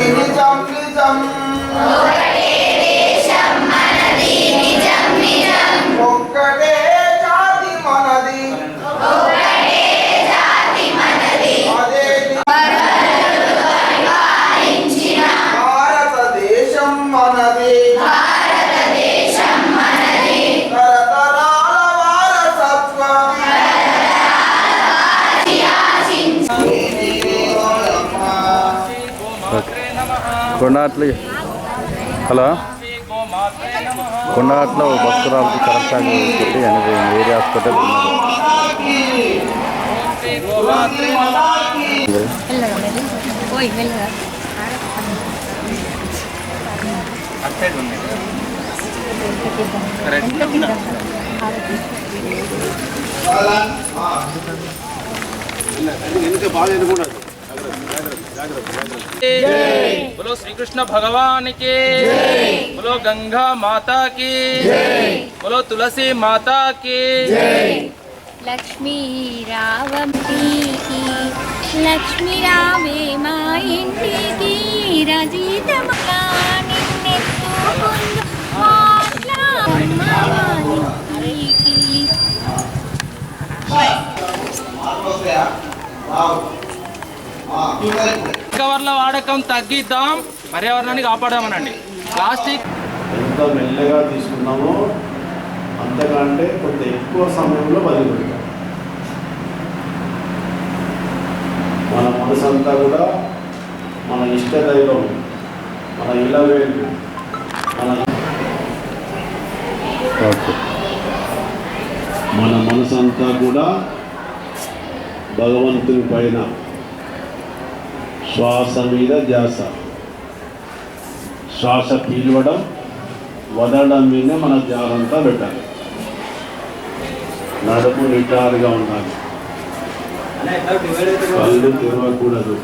निजं निजम् కొండాట్లు hello కొండాట్లో భక్తురాలకు correct ఆగి పెట్టి అనేది ఏరియా హాస్పిటల్ ఉన్నది వెళ్ళగా మరి పోయి వెళ్ళగా बोलो श्री कृष्ण भगवान की बोलो गंगा माता की बोलो तुलसी माता की లక్ష్మీ రావంటికి లక్ష్మీ రావే మా ఇంటికి రజితముగా నిన్నెత్తుకుందు మాట్లాడమ్మవారికి కవర్ల వాడకం తగ్గిద్దాం పర్యావరణాన్ని కాపాడదామనండి ప్లాస్టిక్ ఎంత మెల్లగా తీసుకున్నామో అంతకంటే కొంత ఎక్కువ సమయంలో బదిలిపెట్టాం మన మనసంతా కూడా మన ఇష్ట దైవం మన ఇలవేలు మన మన మనసంతా కూడా భగవంతుని పైన శ్వాస మీద ధ్యాస. శ్వాస పీల్వడం వదలడం మీద మన ధ్యానంతా పెట్టాలి. నడుపు నిటారుగా ఉండాలి. కళ్ళు తిరగకూడదు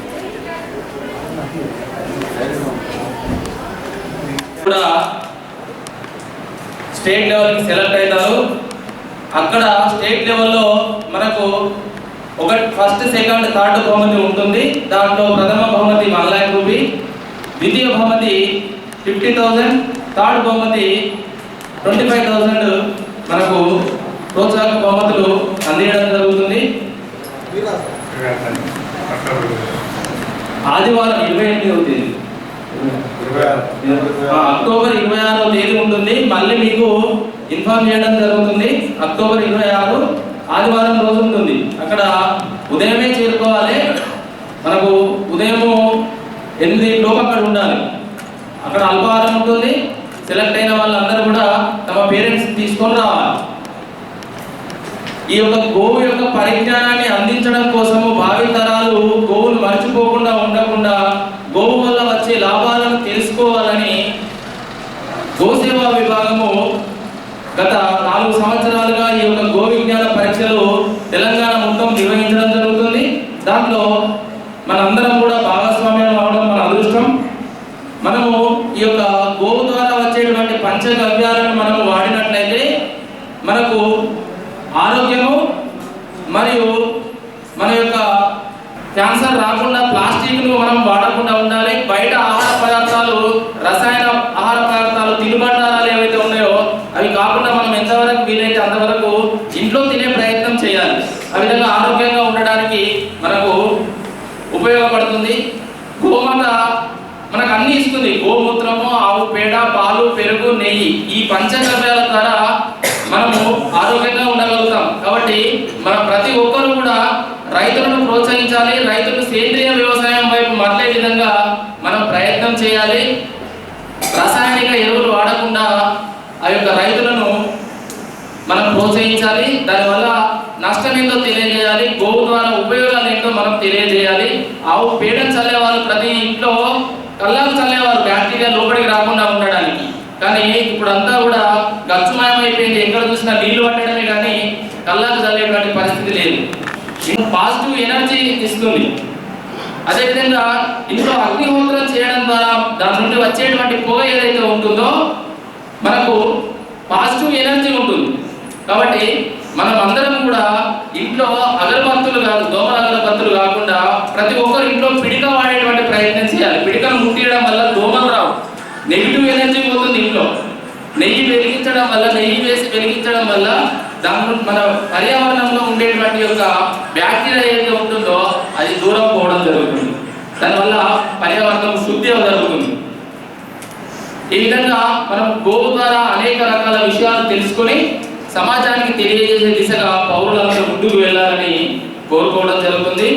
కూడా స్టేట్ లెవెల్కి సెలెక్ట్ అవుతారు. అక్కడ స్టేట్ లెవెల్లో మనకు ఒక ఫస్ట్ సెకండ్ థర్డ్ బహుమతి ఉంటుంది. దాంట్లో ప్రథమ బహుమతి వన్ ల్యాక్ రూపీ ద్వితీయ బహుమతి ఫిఫ్టీ థౌజండ్ థర్డ్ బహుమతి ట్వంటీ ఫైవ్ థౌజండ్ మనకు ప్రోత్సాహక బహుమతులు అందించడం జరుగుతుంది. ఆదివారం ఇరవై ఎనిమిదవ తేదీ. అక్టోబర్ ఇరవై ఆరో తేదీ ఉంటుంది. మళ్ళీ మీకు ఇన్ఫార్మ్ చేయడం జరుగుతుంది. అక్టోబర్ ఇరవై ఆరు ఆదివారం రోజు ఉంటుంది. అక్కడ ఉదయమే చేరుకోవాలి. మనకు ఉదయము ఎనిమిది లోపు అక్కడ ఉండాలి. అక్కడ అల్పహారం ఉంటుంది. సెలెక్ట్ అయిన వాళ్ళందరూ కూడా తమ పేరెంట్స్ తీసుకొని రావాలి. ఈ యొక్క గోవు యొక్క పరిజ్ఞానాన్ని అందించడం కోసము భావి తరాలు గోవును మర్చిపోకుండా ఉండకుండా గోవు వల్ల వచ్చే లాభాలను తెలుసుకోవాలని గోసేవా విభాగము గత నాలుగు సంవత్సరాలుగా ఈ యొక్క గో విజ్ఞాన పరీక్షలు తెలంగాణ మొత్తం నిర్వహించడం జరుగుతుంది దాంట్లో మనందరం కూడా భాగస్వామ్యం అవడం మన అదృష్టం మనము ఈ యొక్క గోవు ద్వారా ద్రవ్యాలను మనం వాడినట్లయితే మనకు ఆరోగ్యము మరియు మన యొక్క క్యాన్సర్ రాకుండా ప్లాస్టిక్ను మనం వాడకుండా ఉండాలి. బయట ఆహార పదార్థాలు రసాయన ఆహార పదార్థాలు తినుబండారాలు ఏవైతే ఉన్నాయో అవి కాకుండా మనం ఎంతవరకు వీలైతే అంతవరకు ఇంట్లో తినే ప్రయత్నం చేయాలి. ఆ విధంగా ఆరోగ్యంగా ఉండడానికి మనకు ఉపయోగపడుతుంది గోమాత మనకు అన్ని ఇస్తుంది గోమూత్రము ఆవు పేడ పాలు పెరుగు నెయ్యి ఈ పంచద్రవ్యాల ద్వారా మనము ఆరోగ్యంగా ఉండగలుగుతాం. కాబట్టి మన ప్రతి ఒక్కరు కూడా రైతులను ప్రోత్సహించాలి రైతులు సేంద్రియ వ్యవసాయం వైపు మరలే విధంగా మనం ప్రయత్నం చేయాలి. రసాయనిక ఎరువులు వాడకుండా ఆ యొక్క రైతులను మనం ప్రోత్సహించాలి. దానివల్ల నష్టం ఏంటో తెలియజేయాలి. గోవు ద్వారా ఉపయోగాలు ఏంటో మనం తెలియజేయాలి. ఆవు పేడను చల్లే ప్రతి ఇంట్లో కల్లాలు చల్లేవారు బ్యాక్టీరియా లోపలికి రాకుండా ఉండడానికి కానీ అదంతా అంతా కూడా గచ్చుమయం ఎక్కడ చూసినా నీళ్ళు పట్టడమే కానీ కళ్ళకు చల్లేటువంటి పరిస్థితి లేదు. పాజిటివ్ ఎనర్జీ ఇస్తుంది. అదేవిధంగా ఇంట్లో అగ్నిహోత్రం చేయడం ద్వారా దాని నుండి వచ్చేటువంటి పొగ ఏదైతే ఉంటుందో మనకు పాజిటివ్ ఎనర్జీ ఉంటుంది. కాబట్టి మనం అందరం కూడా ఇంట్లో అగరబత్తులు కాదు దోమల అగరబత్తులు కాకుండా ప్రతి ఒక్కరు ఇంట్లో పిడిక వాడేటువంటి ప్రయత్నం చేయాలి. పిడికను ముట్టియడం వల్ల దోమలు రావు. నెగిటివ్ ఎనర్జీ పోతుంది ఇంట్లో. నెయ్యి వెలిగించడం వల్ల నెయ్యి వేసి వెలిగించడం వల్ల దాని మన పర్యావరణంలో ఉండేటువంటి యొక్క బ్యాక్టీరియా ఏదైతే ఉంటుందో అది దూరం పోవడం జరుగుతుంది. దానివల్ల పర్యావరణం శుద్ధి జరుగుతుంది ఈ విధంగా మనం గోవు ద్వారా అనేక రకాల విషయాలు తెలుసుకొని సమాజానికి తెలియజేసే దిశగా పౌరులందరూ ముందుకు వెళ్ళాలని కోరుకోవడం జరుగుతుంది.